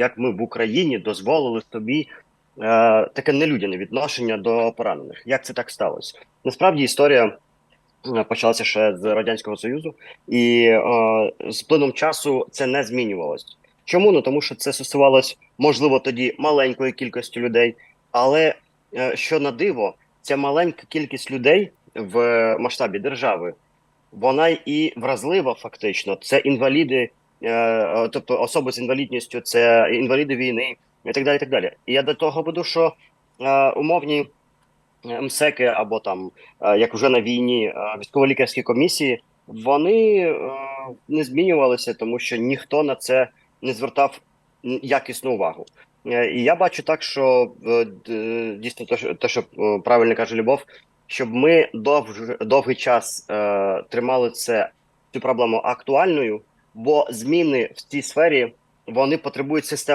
як ми в Україні дозволили собі е, таке нелюдяне відношення до поранених. Як це так сталося? Насправді історія е, почалася ще з радянського союзу, і е, з плином часу це не змінювалось. Чому? Ну тому що це стосувалось, можливо, тоді маленької кількості людей, але е, що на диво, ця маленька кількість людей в масштабі держави, вона і вразлива, фактично. Це інваліди, тобто особи з інвалідністю, це інваліди війни і так далі. І так далі. І я до того веду, що е, умовні е, МСЕКи або там, е, як вже на війні, е, військово-лікарські комісії, вони е, не змінювалися, тому що ніхто на це не звертав якісну увагу. Е, І я бачу так, що е, дійсно те, що, е, правильно каже Любов, щоб ми довж, довгий час е, тримали це цю проблему актуальною, бо зміни в цій сфері вони потребують системної